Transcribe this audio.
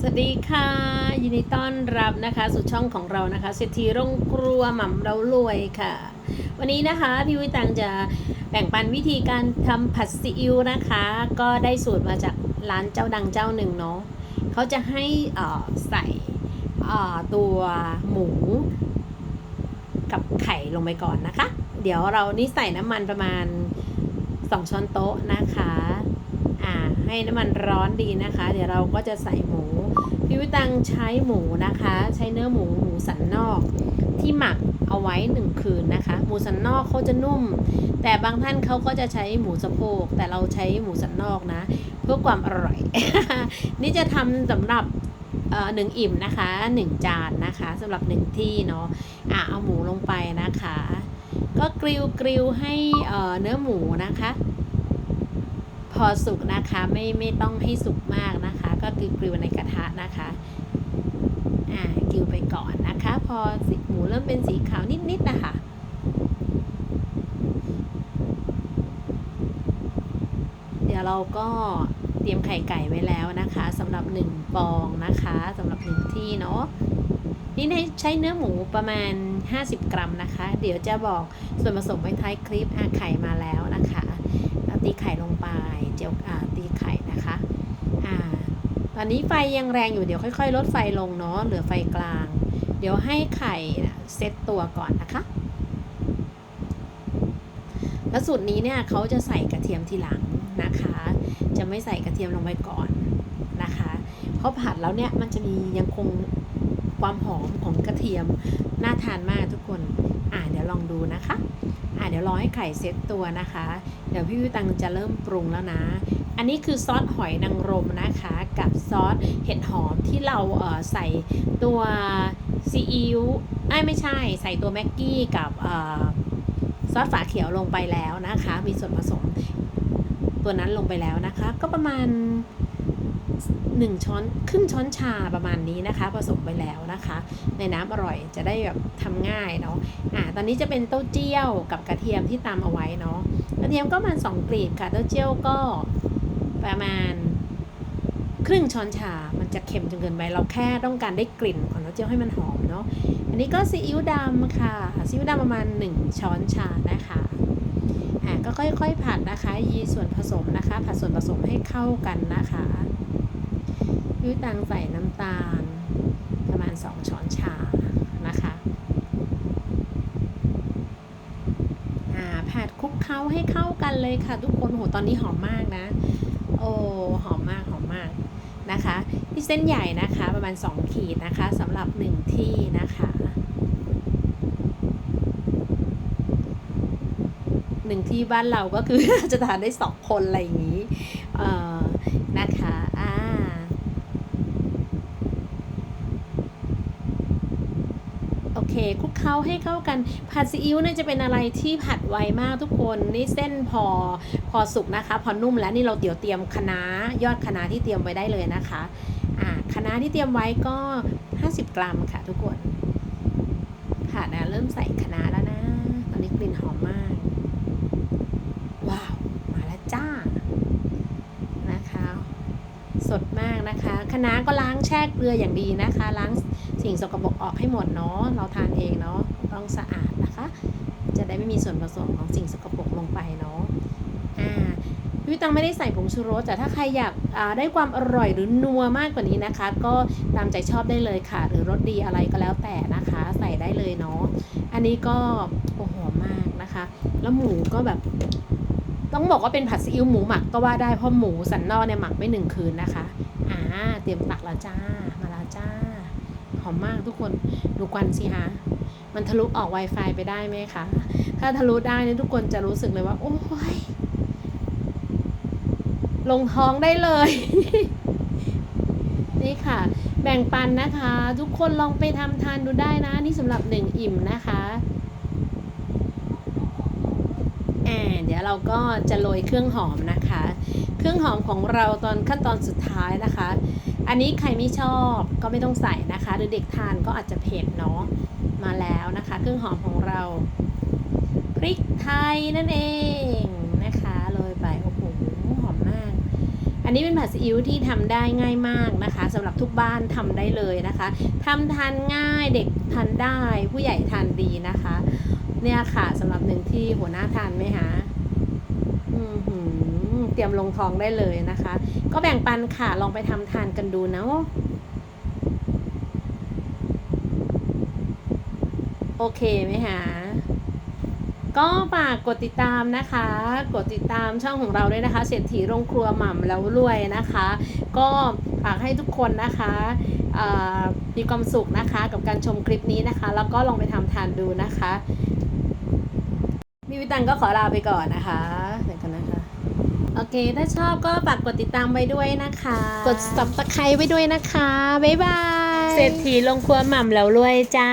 สวัสดีค่ะ ยินดีต้อนรับนะคะ สู่ช่องของเรานะคะเศรษฐีร่งครัวหม่ำเรารวยค่ะ วันนี้นะคะพี่วิตังจะแบ่งปันวิธีการทำผัดซีอิ๊วนะคะ ก็ได้สูตรมาจากร้านเจ้าดังเจ้าหนึ่งเนาะเขาจะให้ใส่ตัวหมูกับไข่ลงไปก่อนนะคะ เดี๋ยวเรานี่ใส่น้ำมันประมาณ 2 ช้อนโต๊ะนะคะ อ่าให้น้ำมันร้อนดีนะคะ เดี๋ยวเราก็จะใส่หมู พี่วิตังใช้หมูนะคะ ใช้เนื้อหมูหมูสันนอก ที่หมักเอาไว้หนึ่งคืนนะคะ หมูสันนอกเขาจะนุ่ม แต่บางท่านเขาก็จะใช้หมูสะโพก แต่เราใช้หมูสันนอกนะ เพื่อความอร่อย นี่จะทำสำหรับหนึ่งอิ่มนะคะหนึ่งจานนะคะสำหรับหนึ่งที่เนาะอะเอาหมูลงไปนะคะ ก็กริลกริลให้เอ่อเนื้อหมูนะคะ พอสุกนะคะไม่ไม่ต้องให้สุกมากนะคะ ก็คือกริลในกระทะนะคะอ่ากริลไปก่อนนะคะ พอสีหมูเริ่มเป็นสีขาวนิดๆนะคะเดี๋ยวเราก็เตรียมไข่ไก่ไว้แล้วนะคะสำหรับ1ฟองนะคะสำหรับ1ที่เนาะนี่ใช้เนื้อหมูประมาณ 50 กรัมนะคะ เดี๋ยวจะบอกส่วนผสมไว้ท้ายคลิปอะไข่มาแล้วนะคะตีไข่ลงไปเจียวตีไข่นะคะ ตอนนี้ไฟยังแรงอยู่เดี๋ยวค่อย ๆ ลดไฟลงเนาะเหลือไฟกลาง เดี๋ยวให้ไข่เซตตัวก่อนนะคะ แล้วสูตรนี้เนี่ยเขาจะใส่กระเทียมทีหลังนะคะ จะไม่ใส่กระเทียมลงไปก่อนนะคะเพราะผัดแล้วเนี่ยมันจะมียังคงความหอมของกระเทียมน่าทานมากทุกคน อ่าเดี๋ยวลองดูนะคะอ่าเดี๋ยวรอให้ไข่เซ็ตตัวนะคะ เดี๋ยวพี่วิตังจะเริ่มปรุงแล้วนะ อันนี้คือซอสหอยนางรมนะคะ กับซอสเห็ดหอมที่เราเออใส่ตัวซีอิ๊วไม่ใช่ใส่ตัวแม็กกี้กับเออซอสฝาเขียวลงไปแล้วนะคะ มีส่วนผสมตัวนั้นลงไปแล้วนะคะ ก็ประมาณ 1 ช้อนครึ่งช้อนชาประมาณนี้นะคะ ผสมไปแล้วนะคะ ในน้ำอร่อยจะได้แบบทำง่ายเนาะอ่าตอนนี้จะเป็นเต้าเจี้ยวกับกระเทียมที่ตามเอาไว้เนาะกระเทียมก็ประมาณ2กลีบค่ะ เต้าเจี้ยวก็ประมาณครึ่งช้อนชา มันจะเค็มจนเกินไป เราแค่ต้องการได้กลิ่นของเต้าเจี้ยวให้มันหอมเนาะ อันนี้ก็ซีอิ๊วดำค่ะ ซีอิ๊วดำประมาณ 1 ช้อนชานะคะ อ่าก็ค่อยๆผัดนะคะ ยีส่วนผสมนะคะ ผัดส่วนผสมให้เข้ากันนะคะ ยุ้ยตังใส่น้ำตาล ประมาณ 2 ช้อนชานะคะอ่าผัดคลุกเคล้าให้เข้ากันเลยค่ะ ทุกคนโหตอนนี้หอมมากนะ โอ้หอมมากหอมมากนะคะที่เส้นใหญ่นะคะประมาณ 2 ขีดนะคะสำหรับ 1 ที่นะคะหนึ่งที่บ้านเราก็คือจะทานได้สองคนอะไรอย่างนี้เอ่อนะคะอ่าโอเคคลุกเคล้าให้เข้ากัน ผัดซีอิ๊วเนี่ยจะเป็นอะไรที่ผัดไวมากทุกคนนี่เส้นพอพอสุกนะคะ พอนุ่มแล้วนี่เราเดี๋ยวเตรียมคะน้ายอดคะน้าที่เตรียมไว้ได้เลยนะคะอ่าคะน้าที่เตรียมไว้ก็ 50 กรัมค่ะทุกคนค่ะนะเริ่มใส่คะน้าแล้วนะตอนนี้กลิ่นหอมมาก ว้าวมาแล้วจ้านะคะ สดมากนะคะคะน้าก็ล้างแช่เกลืออย่างดีนะคะ ล้าง สิ่งสกปรกออกให้หมดเนาะเราทานเองเนาะต้องสะอาดนะคะ จะได้ไม่มีส่วนผสมของสิ่งสกปรกลงไปเนาะอ่าพี่ตังไม่ได้ใส่ผงชูรสแต่ถ้าใครอยากได้ความอร่อยหรือนัวมากกว่านี้นะคะ ก็ตามใจชอบได้เลยค่ะ หรือรสดีอะไรก็แล้วแต่นะคะ ใส่ได้เลยเนาะอันนี้ก็โอ้โหมากนะคะ แล้วหมูก็แบบ ต้องบอกว่าเป็นผัดซีอิ๊วหมูหมักก็ว่าได้เพราะหมูสันนอกเนี่ยหมักไม่หนึ่งคืนนะคะอ่าเตรียมตักแล้วจ้ามาแล้วจ้า อมมากทุกคนดูควันสิฮะมันทะลุออก Wi-Fi ไปได้ไหมคะ ถ้าทะลุได้เนี่ยทุกคนจะรู้สึกเลยว่า โอ้ย ลงท้องได้เลย นี่ค่ะ แบ่งปันนะคะ ทุกคนลองไปทำทานดูได้นะ นี่สำหรับหนึ่งอิ่มนะคะแอนเดี๋ยวเราก็จะโรยเครื่องหอมนะคะ เครื่องหอมของเราตอนขั้นตอนสุดท้ายนะคะ อันนี้ใครไม่ชอบก็ไม่ต้องใส่นะคะ หรือเด็กทานก็อาจจะเผ็ดเนาะมาแล้วนะคะ เครื่องหอมของเราพริกไทยนั่นเองนะคะโรยไปโอ้โหหอมมาก อันนี้เป็นผัดซีอิ๊วที่ทำได้ง่ายมากนะคะสำหรับทุกบ้านทำได้เลยนะคะทำทานง่ายเด็กทานได้ผู้ใหญ่ทานดีนะคะ เนี่ยค่ะสำหรับหนึ่งที่หัวหน้าทานไหมคะอือหือ ตรียมลงท้องได้เลยนะคะ ก็แบ่งปันค่ะลองไปทำทานกันดูนะโอเคไหมคะก็ฝากกดติดตามนะคะ กดติดตามช่องของเราด้วยนะคะ เศรษฐีโรงครัวหม่ำแล้วรวยนะคะ ก็ฝากให้ทุกคนนะคะมีความสุขนะคะกับการชมคลิปนี้นะคะ แล้วก็ลองไปทำทานดูนะคะ มีวิตังก็ขอลาไปก่อนนะคะ โอเค ถ้าชอบก็ฝากกดติดตามไว้ด้วยนะคะ กด subscribe ไว้ด้วยนะคะ บ๊ายบาย เศรษฐีลงครัวหม่ำแล้วรวยจ้า